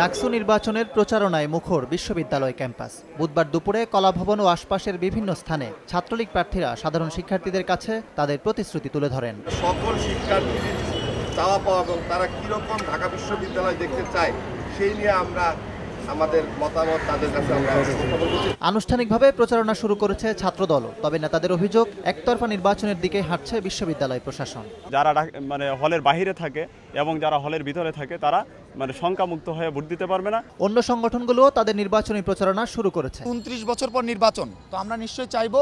ডাকসু নির্বাচনের প্রচারণায় মুখর বিশ্ববিদ্যালয় ক্যাম্পাস। বুধবার দুপুরে কলাভবন ও আশপাশের বিভিন্ন স্থানে ছাত্রলীগ প্রার্থীরা সাধারণ শিক্ষার্থীদের কাছে তাদের প্রতিশ্রুতি তুলে ধরেন। সকল শিক্ষার্থীদের চাওয়া পাওয়া এবং তারা কীরকম ঢাকা বিশ্ববিদ্যালয় দেখতে চায়, সেই নিয়ে আমরা আমাদের মতামত তাদের কাছে আমরা আনুষ্ঠানিকভাবে প্রচারণা শুরু করেছে ছাত্রদল তবে নেতাদের অভিযোগ একতরফা নির্বাচনের দিকে হাঁটছে বিশ্ববিদ্যালয় প্রশাসন। যারা মানে হলের বাহিরে থাকে এবং যারা হলের ভিতরে থাকে তারা মানে শঙ্কামুক্ত হয়ে ভোট দিতে পারবে না। অন্য সংগঠনগুলোও তাদের নির্বাচনী প্রচারণা শুরু করেছে। উনত্রিশ বছর পর নির্বাচন তো আমরা নিশ্চয়ই চাইব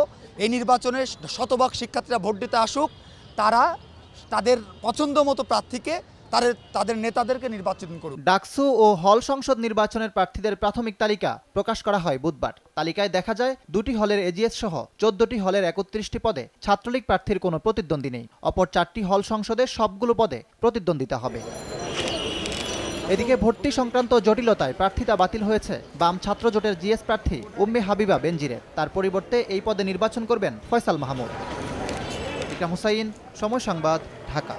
এই নির্বাচনে শতভাগ শিক্ষার্থীরা ভোট দিতে আসুক তারা তাদের পছন্দ মতো প্রার্থীকে তাদের তাদের নেতাদেরকে নির্বাচন করুক ডাকসু ও হল সংসদ নির্বাচনের প্রার্থীদের প্রাথমিক তালিকা প্রকাশ করা হয় বুধবার। তালিকায় দেখা যায়, দুটি হলের এজিএস সহ চোদ্দটি হলের একত্রিশটি পদে ছাত্রলীগ প্রার্থীর কোনো প্রতিদ্বন্দ্বী নেই। অপর চারটি হল সংসদের সবগুলো পদে প্রতিদ্বন্দ্বিতা হবে। এদিকে ভর্তি সংক্রান্ত জটিলতায় প্রার্থিতা বাতিল হয়েছে বাম ছাত্র জোটের জিএস প্রার্থী উম্মে হাবিবা বেনজিরের। তার পরিবর্তে এই পদে নির্বাচন করবেন ফয়সাল মাহমুদ। ইকরাম হুসাইন, সময় সংবাদ, ঢাকা।